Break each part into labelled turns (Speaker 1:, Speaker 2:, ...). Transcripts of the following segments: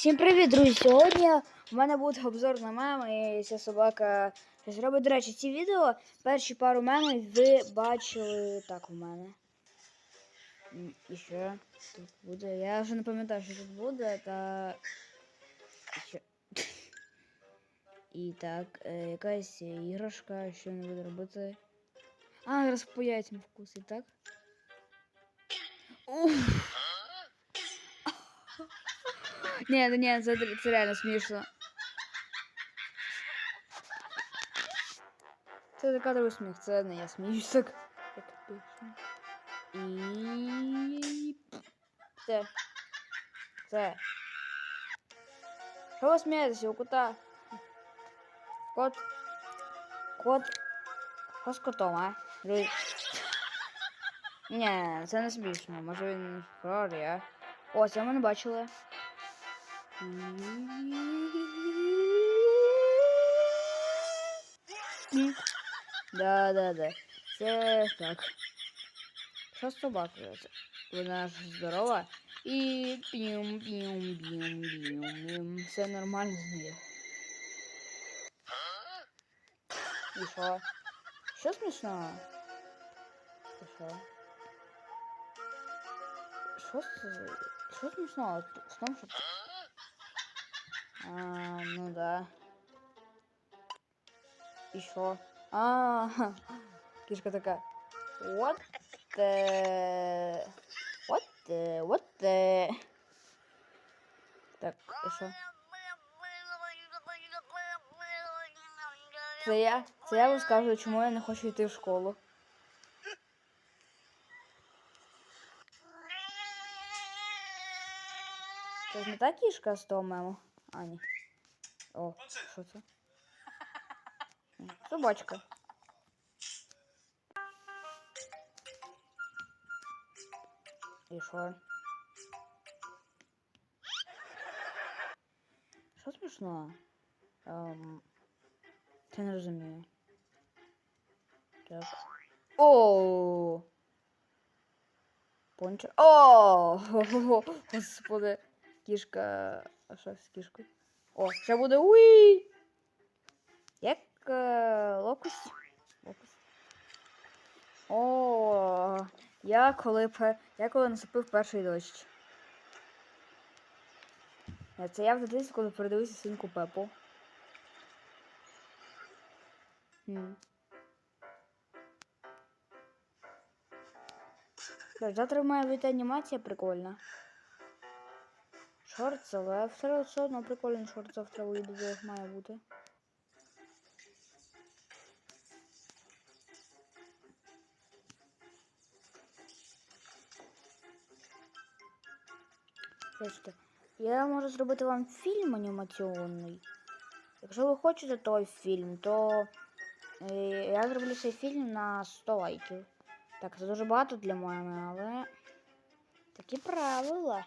Speaker 1: Всім привіт, друзі! Сьогодні у мене буде обзор на меми, і ця собака щось робить. До речі, ці відео, перші пару мемів ви бачили так у мене. І що тут буде? Я вже не пам'ятаю, що тут буде, та. І що? І так, е, якась іграшка, що не буде робити. А, зараз по яйцям вкусить, так? Уф. Ні, ну ні, це, це реально смішно. Це така друг сміх, це не я сміюсь так. Як пишу. І. Це. Це. Що ви смієтеся у кота? Кот. Кот. Що з котом, а? Друзі. Ні, це не смішно. Може він хорі, а? О, це ми не бачили. Да, да, да. Це так. Що з собакою? Це? Вона ж здорова. І п'юм, п'юм, п'юм, п'юм, п'юм. Все нормально з нею. І що? Що смішного? І що? Що це? Що смішного в тому, що... А, ну да. І що? А, кішка така. What the... What the... What the... Так, що? Це я, це я розкажу, чому я не хочу йти в школу. Це ж не та кішка з того мему? А, ні. О, що це? Собачка. І що? Що смішно? Ем, це не розумію. Так. О! Пончо. О! Господи. Кішка. А що з кішкою? О, ще буде уї! Як е, локус? Локус. О, я коли я коли наступив перший дощ. Е, Це я в дитинстві, коли передивився синку Пепу. Завтра має бути анімація прикольна. Шорт, все одно прикольний шорт завтра вийде, має бути. Бачите, я можу зробити вам фільм анімаційний. Якщо ви хочете той фільм, то е, я зроблю цей фільм на 100 лайків. Так, це дуже багато для мене, але такі правила.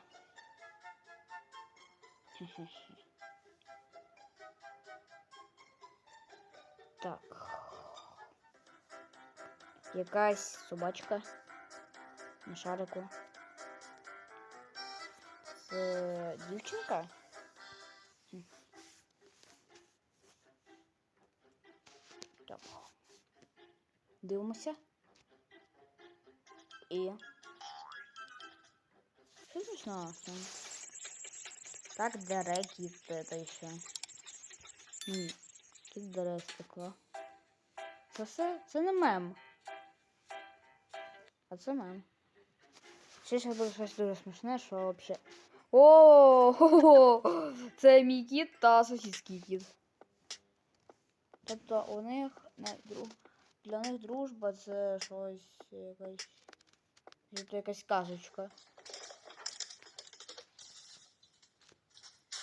Speaker 1: Так. Якась собачка на шарику. Це дівчинка? Так. Дивимося. І. Що там? Так дере кіт это ще. Ні, кіт дере стекло. Це все? Це не мем. А це мем. Ще ще буде щось дуже смішне, що вообще. О! Це мій кіт та сусідський кіт. Тобто у них не друг. Для них дружба це щось якась. Це якась казочка.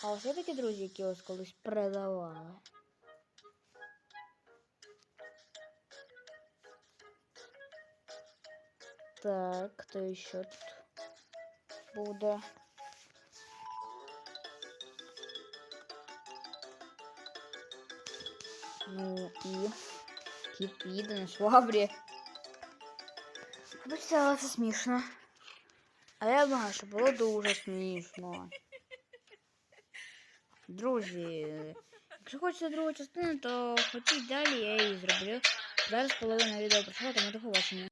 Speaker 1: А ось є такі друзі, які ось колись продавали. Так, то ще тут буде. Ну і кіт їде на швабрі. Вибачте, але це смішно. А я думаю, що було дуже смішно. Друзі, якщо хочете другу частину, то хотіть далі, я її зроблю. Зараз половина відео пройшла, тому до побачення.